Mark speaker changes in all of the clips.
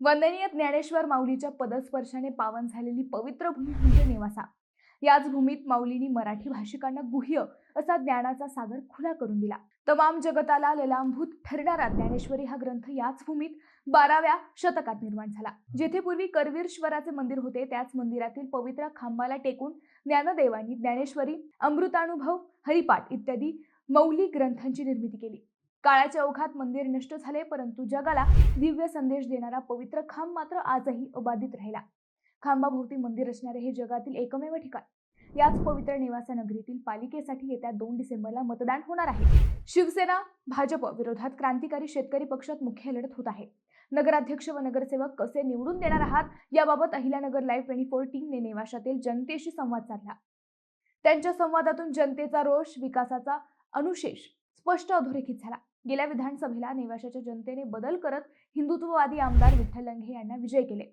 Speaker 1: वंदनीय ज्ञानेश्वर माऊलीच्या पदस्पर्शाने पावन झालेली पवित्र भूमी म्हणजे नेवासा. याच भूमीत माऊलींनी मराठी भाषिकांना गुह्य असा ज्ञानाचा सागर खुला करून दिला. तमाम जगताला ललांभूत ठरणारा ज्ञानेश्वरी हा ग्रंथ याच भूमीत बाराव्या शतकात निर्माण झाला. जेथे पूर्वी करवीरश्वराचे मंदिर होते त्याच मंदिरातील पवित्र खांबाला टेकून ज्ञानदेवांनी ज्ञानेश्वरी अमृतानुभव हरिपाठ इत्यादी मौली ग्रंथांची निर्मिती केली. काळाच्या ओघात मंदिर नष्ट झाले परंतु जगाला दिव्य संदेश देणारा पवित्र खांब मात्र आजही अबाधित राहिला. खांबाभोवती मंदिर असणारे हे जगातील एकमेव ठिकाण. याच पवित्र निवासा नगरीतील पालिकेसाठी येत्या दोन डिसेंबरला मतदान होणार आहे. शिवसेना भाजप विरोधात क्रांतिकारी शेतकरी पक्षात मुख्य लढत होत आहे. नगराध्यक्ष व नगरसेवक कसे निवडून देणार आहात? याबाबत अहिल्यानगर लाईव्ह ट्वेंटी फोर टीमने नेवाशातील जनतेशी संवाद साधला. त्यांच्या संवादातून जनतेचा रोष विकासाचा अनुशेष स्पष्ट अधोरेखित झाला. गेल्या विधानसभेला नेवाशाच्या जनतेने बदल करत हिंदुत्ववादी आमदार विठ्ठल लंघे यांना विजय केले.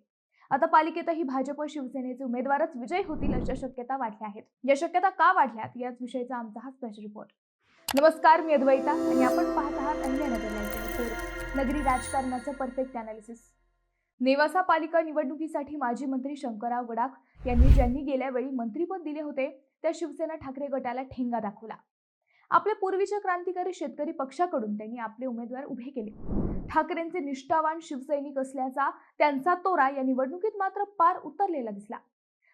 Speaker 1: आता पालिकेतही भाजप शिवसेनेचे उमेदवारच विजय होतील अशा शक्यता वाढल्या आहेत. या शक्यता का वाढल्यात याच विषयीचा आमचा हा स्पेशल रिपोर्ट नमस्कार मी अद्वैता आणि आपण पाहत आहात अन्य लाईव्ह नगरी राजकारणाचं परफेक्ट अनालिसिस नेवासा पालिका निवडणुकीसाठी माजी मंत्री शंकरराव गडाख यांनी ज्यांनी गेल्या वेळी मंत्रीपद दिले होते त्या शिवसेना ठाकरे गटाला ठेंगा दाखवला. आपल्या पूर्वीच्या क्रांतिकारी शेतकरी पक्षाकडून त्यांनी आपले उमेदवार उभे केले. ठाकरेंचे निष्ठावान शिवसैनिक असल्याचा त्यांचा तोरा या निवडणुकीत मात्र पार उतरलेला दिसला.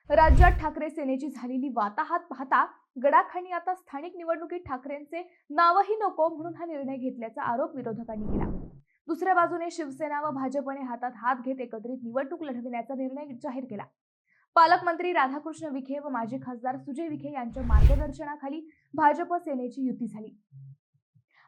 Speaker 1: राज्यात ठाकरे सेनेची झालेली वाताहात पाहता गडाखांनी आता स्थानिक निवडणुकीत ठाकरेंचे नावही नको म्हणून हा निर्णय घेतल्याचा आरोप विरोधकांनी केला. दुसऱ्या बाजूने शिवसेना व भाजपने हातात हात घेत एकत्रित निवडणूक लढविण्याचा निर्णय जाहीर केला. पालकमंत्री राधाकृष्ण विखे व माजी खासदार सुजय विखे यांच्या मार्गदर्शनाखाली भाजप सेनेची युती झाली.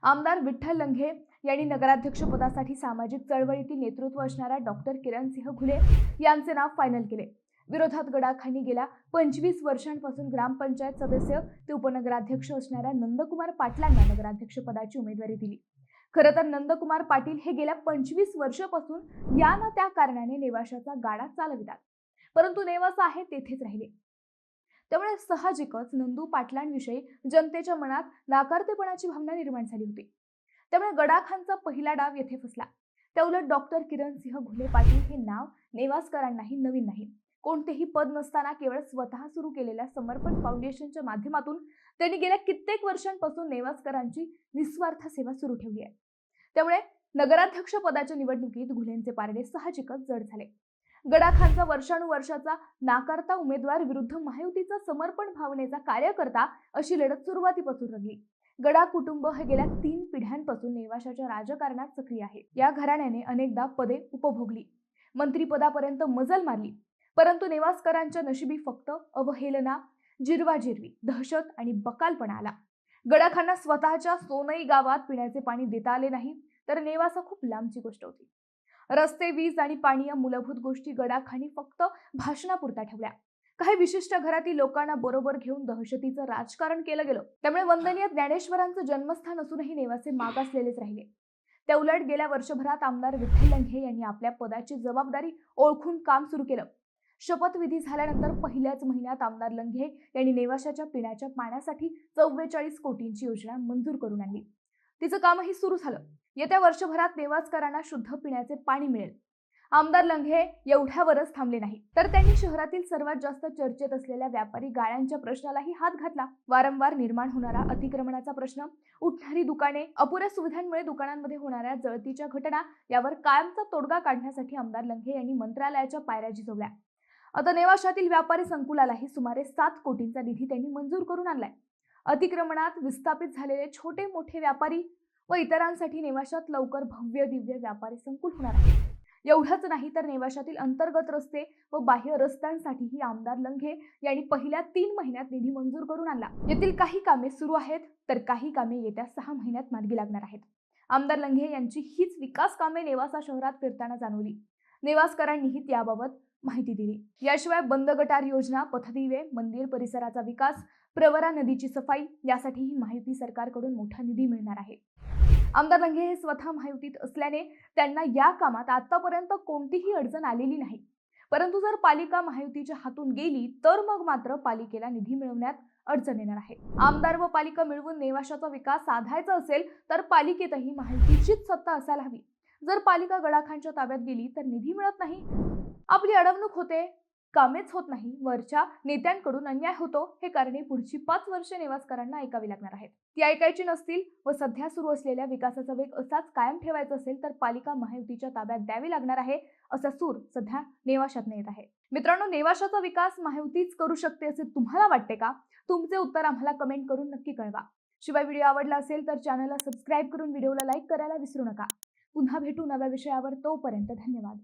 Speaker 1: आमदार विठ्ठल लंघे यांनी नगराध्यक्ष पदासाठी सामाजिक चळवळीतील नेतृत्व असणाऱ्या डॉक्टर किरण सिंह घुले यांचे नाव फायनल केले. विरोधात गडाखाली गेल्या पंचवीस वर्षांपासून ग्रामपंचायत सदस्य ते उपनगराध्यक्ष असणाऱ्या नंदकुमार पाटलांना नगराध्यक्ष पदाची उमेदवारी दिली. खरं तर नंदकुमार पाटील हे गेल्या पंचवीस वर्षापासून या ना त्या कारणाने नेवाशाचा गाडा चालवितात. परंतु नेवासा आहे तेथेच राहिले. त्यामुळे साहजिकच नंदू पाटलांविषयी जनतेच्या मनात नाकारतेपणाची भावना निर्माण झाली होती. त्यामुळे गडाखांचा पहिला डाव येथे फसला. त्याउलट डॉक्टर किरण सिंह घुले पाटील हे नाव नेवासकरांनाही नवीन नाही. कोणतेही पद नसताना केवळ स्वतः सुरू केलेल्या समर्पण फाउंडेशनच्या माध्यमातून त्यांनी गेल्या कित्येक वर्षांपासून नेवासकरांची निस्वार्थ सेवा सुरू ठेवली आहे. त्यामुळे नगराध्यक्ष पदाच्या निवडणुकीत घुलेंचे पारडे साहजिकच जड झाले. गडाखांचा वर्षानुवर्षाचा नाकारता उमेदवार विरुद्ध महायुतीचा समर्पण भावनेचा कार्यकर्ता अशी लढत सुरुवातीपासून रंगली. गडा कुटुंब हे गेल्या तीन पिढ्यांपासून नेवाशाच्या राजकारणात सक्रिय आहे. या घराण्याने अनेकदा पदे उपभोगली. मंत्रीपदापर्यंत मजल मारली. परंतु नेवासकरांच्या नशिबी फक्त अवहेलना जिरवाजिरवी दहशत आणि बकालपणा आला. गडाखांना स्वतःच्या सोनई गावात पिण्याचे पाणी देता आले नाही तर नेवासा खूप लांबची गोष्ट होती. रस्ते वीज आणि पाणी या मूलभूत गोष्टी गडाखांनी फक्त भाषणापुरता ठेवल्या. काही विशिष्ट घरातील लोकांना बरोबर घेऊन दहशतीचं राजकारण केलं गेलं. त्यामुळे वंदनीय ज्ञानेश्वरांचं जन्मस्थान असूनही नेवासे मागासलेलेच राहिले. त्या उलट गेल्या वर्षभरात आमदार विठ्ठल लंघे यांनी आपल्या पदाची जबाबदारी ओळखून काम सुरू केलं. शपथविधी झाल्यानंतर पहिल्याच महिन्यात आमदार लंघे यांनी नेवाशाच्या पिण्याच्या पाण्यासाठी चव्वेचाळीस कोटींची योजना मंजूर करून आणली. तिचं कामही सुरू झालं. येत्या वर्षभरात नेवासकरांना शुद्ध पिण्याचे पाणी मिळेल. आमदार लंघे एवढ्यावरच थांबले नाही. तर त्यांनी शहरातील सर्वात जास्त चर्चेत असलेल्या व्यापारी गाळ्यांच्या प्रश्नालाही हात घातला. वारंवार निर्माण होणारा अतिक्रमणाचा प्रश्न उठणारी दुकाने अपुऱ्या सुविधांमुळे दुकानांमध्ये होणाऱ्या जळतीच्या घटना यावर कायमचा तोडगा काढण्यासाठी आमदार लंघे यांनी मंत्रालयाच्या पायऱ्या झिजवल्या आता नेवाशातील व्यापारी संकुलालाही सुमारे सात कोटींचा निधी त्यांनी मंजूर करून आणलाय. अतिक्रमणात विस्थापित झालेले छोटे मोठे व्यापारी व इतरांसाठी नेवाशात लवकर भव्य दिव्य व्यापारी संकुल होणार आहे एवढंच नाही तर नेवाशातील अंतर्गत रस्ते व बाह्य रस्त्यांसाठीही आमदार लंघे यांनी पहिल्या तीन महिन्यात निधी मंजूर करून आणला. येथील काही कामे सुरू आहेत तर काही कामे येत्या सहा महिन्यात मार्गी लागणार आहेत. आमदार लंघे यांची हीच विकास कामे नेवासा शहरात फिरताना जाणवली. नेवासकरांनीही त्याबाबत माहिती दिली. याशिवाय बंद गटार योजना पथदिवे मंदिर परिसराचा विकास प्रवरा नदीची सफाई यासाठीही माहिती सरकारकडून मोठा निधी मिळणार आहे. आमदार लंगे हे स्वतः महायुतीत असल्याने त्यांना या कामात आतापर्यंत कोणतीही अडचण आलेली नाही. परंतु जर पालिका महायुतीच्या हातून गेली तर मग मात्र पालिकेला निधी मिळवण्यात अडचण येणार आहे. आमदार व पालिका मिळवून नेवाशाचा विकास साधायचा असेल तर पालिकेतही महायुतीचीच सत्ता असायला हवी. जर पालिका गडाखांच्या ताब्यात गेली तर निधी मिळत नाही. आपली अडवणूक होते. कामेच होत नाही. वरच्या नेत्यांकडून अन्याय होतो हे कारणे पुढची पाच वर्षे नेवासकरांना ऐकावी लागणार आहेत. ती ऐकायची नसतील व सध्या सुरू असलेल्या विकासाचा वेग असाच कायम ठेवायचा असेल तर पालिका महायुतीच्या ताब्यात द्यावी लागणार आहे असा सूर सध्या नेवाशातनं येत आहे. मित्रांनो नेवाशाचा विकास महायुतीच करू शकते असे तुम्हाला वाटते का? तुमचे उत्तर आम्हाला कमेंट करून नक्की कळवा. शिवाय व्हिडिओ आवडला असेल तर चॅनलला सबस्क्राईब करून व्हिडिओला लाईक करायला विसरू नका. पुन्हा भेटू नव्या विषयावर तोपर्यंत धन्यवाद.